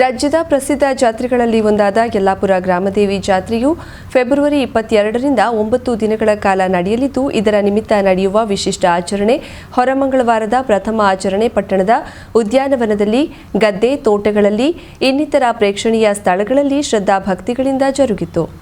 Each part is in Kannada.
ರಾಜ್ಯದ ಪ್ರಸಿದ್ಧ ಜಾತ್ರೆಗಳಲ್ಲಿ ಒಂದಾದ ಯಲ್ಲಾಪುರ ಗ್ರಾಮದೇವಿ ಜಾತ್ರೆಯು ಫೆಬ್ರವರಿ ಇಪ್ಪತ್ತೆರಡರಿಂದ ಒಂಬತ್ತು ದಿನಗಳ ಕಾಲ ನಡೆಯಲಿದ್ದು, ಇದರ ನಿಮಿತ್ತ ನಡೆಯುವ ವಿಶಿಷ್ಟ ಆಚರಣೆ ಹೊರಮಂಗಳವಾರದ ಪ್ರಥಮ ಆಚರಣೆ ಪಟ್ಟಣದ ಉದ್ಯಾನವನದಲ್ಲಿ, ಗದ್ದೆ, ತೋಟಗಳಲ್ಲಿ, ಇನ್ನಿತರ ಪ್ರೇಕ್ಷಣೀಯ ಸ್ಥಳಗಳಲ್ಲಿ ಶ್ರದ್ಧಾ ಭಕ್ತಿಗಳಿಂದ ಜರುಗಿತು.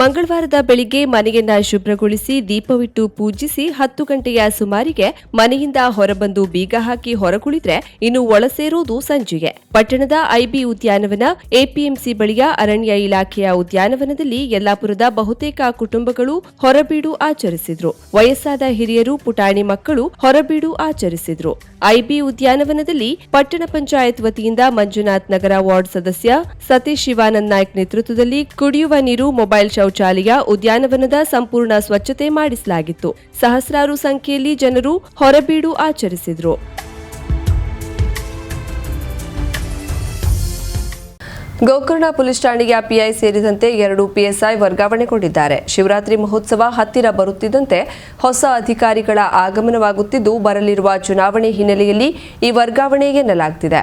ಮಂಗಳವಾರದ ಬೆಳಿಗ್ಗೆ ಮನೆಯನ್ನ ಶುಭ್ರಗೊಳಿಸಿ ದೀಪವಿಟ್ಟು ಪೂಜಿಸಿ ಹತ್ತು ಗಂಟೆಯ ಸುಮಾರಿಗೆ ಮನೆಯಿಂದ ಹೊರಬಂದು ಬೀಗ ಹಾಕಿ ಹೊರಗುಳಿದ್ರೆ ಇನ್ನು ಒಳಸೇರೋದು ಸಂಜೆಗೆ. ಪಟ್ಟಣದ ಐಬಿ ಉದ್ಯಾನವನ, ಎಪಿಎಂಸಿ ಬಳಿಯ ಅರಣ್ಯ ಇಲಾಖೆಯ ಉದ್ಯಾನವನದಲ್ಲಿ ಯಲ್ಲಾಪುರದ ಬಹುತೇಕ ಕುಟುಂಬಗಳು ಹೊರಬೀಡು ಆಚರಿಸಿದ್ರು. ವಯಸ್ಸಾದ ಹಿರಿಯರು ಪುಟಾಣಿ ಮಕ್ಕಳು ಹೊರಬೀಡು ಆಚರಿಸಿದ್ರು. ಐಬಿ ಉದ್ಯಾನವನದಲ್ಲಿ ಪಟ್ಟಣ ಪಂಚಾಯತ್ ವತಿಯಿಂದ ಮಂಜುನಾಥ್ ನಗರ ವಾರ್ಡ್ ಸದಸ್ಯ ಸತೀಶ್ ಶಿವಾನಂದ್ ನಾಯ್ಕ್ ನೇತೃತ್ವದಲ್ಲಿ ಕುಡಿಯುವ ನೀರು ಮೊಬೈಲ್ ಶೌಚಾಲಯ ಉದ್ಯಾನವನದ ಸಂಪೂರ್ಣ ಸ್ವಚ್ಛತೆ ಮಾಡಿಸಲಾಗಿತ್ತು. ಸಹಸ್ರಾರು ಸಂಖ್ಯೆಯಲ್ಲಿ ಜನರು ಹೊರಬೀಡು ಆಚರಿಸಿದ್ರು. ಗೋಕರ್ಣ ಪೊಲೀಸ್ ಠಾಣೆಗೆ ಪಿಐ ಸೇರಿದಂತೆ ಎರಡು ಪಿಎಸ್ಐ ವರ್ಗಾವಣೆಗೊಂಡಿದ್ದಾರೆ. ಶಿವರಾತ್ರಿ ಮಹೋತ್ಸವ ಹತ್ತಿರ ಬರುತ್ತಿದ್ದಂತೆ ಹೊಸ ಅಧಿಕಾರಿಗಳ ಆಗಮನವಾಗುತ್ತಿದ್ದು, ಬರಲಿರುವ ಚುನಾವಣೆ ಹಿನ್ನೆಲೆಯಲ್ಲಿ ಈ ವರ್ಗಾವಣೆ ಎನ್ನಲಾಗುತ್ತಿದೆ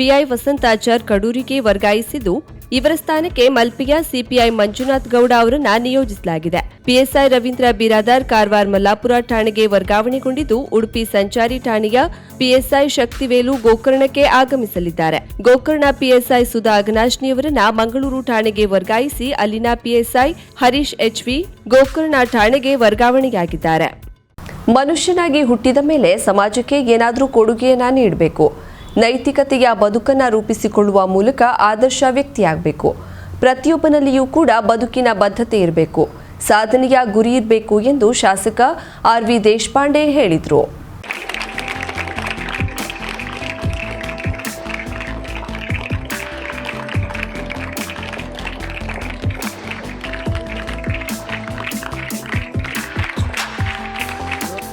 ಪಿಐ ವಸಂತಾಚಾರ್ ಕಡೂರಿಗೆ ವರ್ಗಾಯಿಸಿದ್ದು, ಇವರ ಸ್ಥಾನಕ್ಕೆ ಮಲ್ಪಿಯ ಸಿಪಿಐ ಮಂಜುನಾಥ್ ಗೌಡ ಅವರನ್ನ ನಿಯೋಜಿಸಲಾಗಿದೆ. ಪಿಎಸ್ಐ ರವೀಂದ್ರ ಬಿರಾದಾರ್ ಕಾರವಾರ ಮಲ್ಲಾಪುರ ಠಾಣೆಗೆ ವರ್ಗಾವಣೆಗೊಂಡಿದ್ದು, ಉಡುಪಿ ಸಂಚಾರಿ ಠಾಣೆಯ ಪಿಎಸ್ಐ ಶಕ್ತಿವೇಲು ಗೋಕರ್ಣಕ್ಕೆ ಆಗಮಿಸಲಿದ್ದಾರೆ. ಗೋಕರ್ಣ ಪಿಎಸ್ಐ ಸುಧಾ ಅಗನಾಶ್ನಿಯವರನ್ನ ಮಂಗಳೂರು ಠಾಣೆಗೆ ವರ್ಗಾಯಿಸಿ, ಅಲ್ಲಿನ ಪಿಎಸ್ಐ ಹರೀಶ್ ಎಚ್ವಿ ಗೋಕರ್ಣ ಠಾಣೆಗೆ ವರ್ಗಾವಣೆಯಾಗಿದ್ದಾರೆ. ಮನುಷ್ಯನಾಗಿ ಹುಟ್ಟಿದ ಮೇಲೆ ಸಮಾಜಕ್ಕೆ ಏನಾದರೂ ಕೊಡುಗೆಯನ್ನ ನೀಡಬೇಕು. ನೈತಿಕತೆಯ ಬದುಕನ್ನು ರೂಪಿಸಿಕೊಳ್ಳುವ ಮೂಲಕ ಆದರ್ಶ ವ್ಯಕ್ತಿಯಾಗಬೇಕು. ಪ್ರತಿಯೊಬ್ಬನಲ್ಲಿಯೂ ಕೂಡ ಬದುಕಿನ ಬದ್ಧತೆ ಇರಬೇಕು. ಸಾಧನೆಯ ಗುರಿ ಇರಬೇಕು ಎಂದು ಶಾಸಕ ಆರ್ ವಿ ದೇಶಪಾಂಡೆ ಹೇಳಿದರು.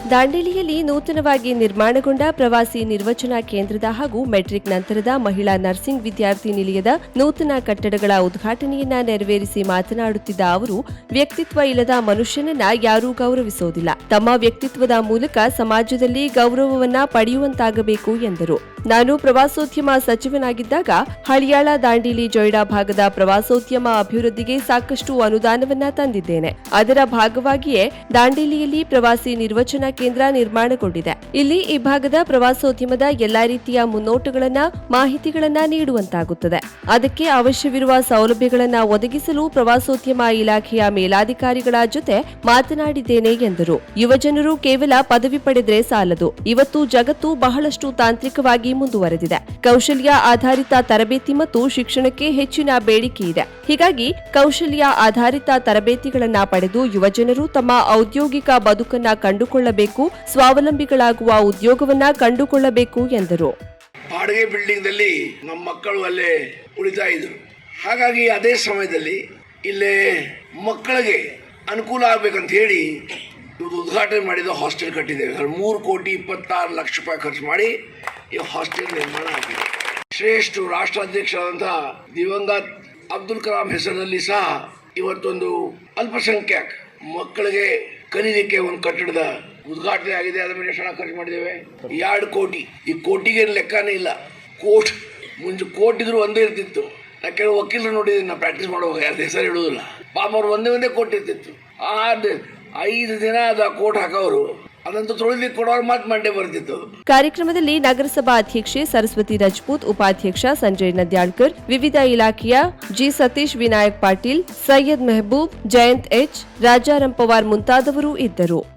ದಾಂಡೇಲಿಯಲ್ಲಿ ನೂತನವಾಗಿ ನಿರ್ಮಾಣಗೊಂಡ ಪ್ರವಾಸಿ ನಿರ್ವಚನಾ ಕೇಂದ್ರದ ಹಾಗೂ ಮೆಟ್ರಿಕ್ ನಂತರದ ಮಹಿಳಾ ನರ್ಸಿಂಗ್ ವಿದ್ಯಾರ್ಥಿ ನಿಲಯದ ನೂತನ ಕಟ್ಟಡಗಳ ಉದ್ಘಾಟನೆಯನ್ನ ನೆರವೇರಿಸಿ ಮಾತನಾಡುತ್ತಿದ್ದ ಅವರು, ವ್ಯಕ್ತಿತ್ವ ಇಲ್ಲದ ಮನುಷ್ಯನನ್ನ ಯಾರೂ ಗೌರವಿಸೋದಿಲ್ಲ. ತಮ್ಮ ವ್ಯಕ್ತಿತ್ವದ ಮೂಲಕ ಸಮಾಜದಲ್ಲಿ ಗೌರವವನ್ನ ಪಡೆಯುವಂತಾಗಬೇಕು ಎಂದರು. ನಾನು ಪ್ರವಾಸೋದ್ಯಮ ಸಚಿವನಾಗಿದ್ದಾಗ ಹಳಿಯಾಳ ದಾಂಡೇಲಿ ಜೊಯ್ಡಾ ಭಾಗದ ಪ್ರವಾಸೋದ್ಯಮ ಅಭಿವೃದ್ಧಿಗೆ ಸಾಕಷ್ಟು ಅನುದಾನವನ್ನ ತಂದಿದ್ದೇನೆ. ಅದರ ಭಾಗವಾಗಿಯೇ ದಾಂಡೇಲಿಯಲ್ಲಿ ಪ್ರವಾಸಿ ನಿರ್ವಚನಾ ಕೇಂದ್ರ ನಿರ್ಮಾಣಗೊಂಡಿದೆ. ಇಲ್ಲಿ ಈ ಭಾಗದ ಪ್ರವಾಸೋದ್ಯಮದ ಎಲ್ಲಾ ರೀತಿಯ ಮುನ್ನೋಟಗಳನ್ನ, ಮಾಹಿತಿಗಳನ್ನ ನೀಡುವಂತಾಗುತ್ತದೆ. ಅದಕ್ಕೆ ಅವಶ್ಯವಿರುವ ಸೌಲಭ್ಯಗಳನ್ನ ಒದಗಿಸಲು ಪ್ರವಾಸೋದ್ಯಮ ಇಲಾಖೆಯ ಮೇಲಾಧಿಕಾರಿಗಳ ಜೊತೆ ಮಾತನಾಡಿದ್ದೇನೆ ಎಂದರು. ಯುವಜನರು ಕೇವಲ ಪದವಿ ಪಡೆದ್ರೆ ಸಾಲದು. ಇವತ್ತು ಜಗತ್ತು ಬಹಳಷ್ಟು ತಾಂತ್ರಿಕವಾಗಿ ಮುಂದುವರೆದಿದೆ. ಕೌಶಲ್ಯ ಆಧಾರಿತ ತರಬೇತಿ ಮತ್ತು ಶಿಕ್ಷಣಕ್ಕೆ ಹೆಚ್ಚಿನ ಬೇಡಿಕೆ ಇದೆ. ಹೀಗಾಗಿ ಕೌಶಲ್ಯ ಆಧಾರಿತ ತರಬೇತಿಗಳನ್ನ ಪಡೆದು ಯುವಜನರು ತಮ್ಮ ಔದ್ಯೋಗಿಕ ಬದುಕನ್ನ ಕಂಡುಕೊಳ್ಳಬೇಕು ಸ್ವಾವಲಂಬಿಗಳಾಗುವ ಉದ್ಯೋಗವನ್ನ ಕಂಡುಕೊಳ್ಳಬೇಕು ಎಂದರು. ಬಾಡಿಗೆ ಬಿಲ್ಡಿಂಗ್ನಲ್ಲಿ ನಮ್ಮ ಮಕ್ಕಳು ಅಲ್ಲೇ ಉಳಿತಾ ಇದ್ರು. ಹಾಗಾಗಿ ಅದೇ ಸಮಯದಲ್ಲಿ ಇಲ್ಲೇ ಮಕ್ಕಳಿಗೆ ಅನುಕೂಲ ಆಗ್ಬೇಕಂತ ಹೇಳಿ ಇವತ್ತು ಉದ್ಘಾಟನೆ ಮಾಡಿದ ಹಾಸ್ಟೆಲ್ ಕಟ್ಟಿದ್ದೇವೆ. ಮೂರು ಕೋಟಿ ಇಪ್ಪತ್ತಾರು ಲಕ್ಷ ರೂಪಾಯಿ ಖರ್ಚು ಮಾಡಿ ಈ ಹಾಸ್ಟೆಲ್ ನಿರ್ಮಾಣ ಆಗಿದೆ. ಶ್ರೇಷ್ಠ ರಾಷ್ಟ್ರಾಧ್ಯಕ್ಷರಾದಂತಹ ದಿವಂಗತ್ ಅಬ್ದುಲ್ ಕಲಾಂ ಹೆಸರಿನಲ್ಲಿ ಸಹ ಇವತ್ತೊಂದು ಅಲ್ಪಸಂಖ್ಯಾತ ಮಕ್ಕಳಿಗೆ ಕಲೀಲಿಕ್ಕೆ ಒಂದು ಕಟ್ಟಡದ ಉದ್ಘಾಟನೆ ಆಗಿದೆ ಅದ ಮೇಲೆ ಹಣ ಖರ್ಚು ಮಾಡಿದ್ದೇವೆ? ಎರಡು ಕೋಟಿ. ಈ ಕೋಟಿಗೆ ಲೆಕ್ಕನೇ ಇಲ್ಲ. ಕೋಟ್ ಮುಂಚೆ ಕೋಟ್ ಇದ್ರು ಒಂದೇ ಇರ್ತಿತ್ತು. ನಾ ಕೆಲವು ವಕೀಲರು ನೋಡಿದ್ದೀನಿ ನಾ ಪ್ರಾಕ್ಟೀಸ್ ಮಾಡುವಾಗ ಯಾರು ಹೆಸರು ಹೇಳುವುದಿಲ್ಲ ಪಾಪ ಅವ್ರು ಒಂದೇ ಒಂದೇ ಕೋಟ್ ಇರ್ತಿತ್ತು. ಆದ ಐದು ದಿನ ಅದು ಆ ಕೋಟ್ ಹಾಕೋರು ಕಾರ್ಯಕ್ರಮದಲ್ಲಿ ನಗರಸಭಾ ಅಧ್ಯಕ್ಷೆ ಸರಸ್ವತಿ ರಜಪೂತ್, ಉಪಾಧ್ಯಕ್ಷ ಸಂಜಯ್ ನದ್ಯಾಳ್ಕರ್, ವಿವಿಧ ಇಲಾಖೆಯ ಜಿ ಸತೀಶ್ ವಿನಾಯಕ್ ಪಾಟೀಲ್, ಸೈಯದ್ ಮೆಹಬೂಬ್, ಜಯಂತ್ ಎಚ್ ರಾಜಾರಾಮ್ ಪವಾರ್ ಮುಂತಾದವರು ಇದ್ದರು.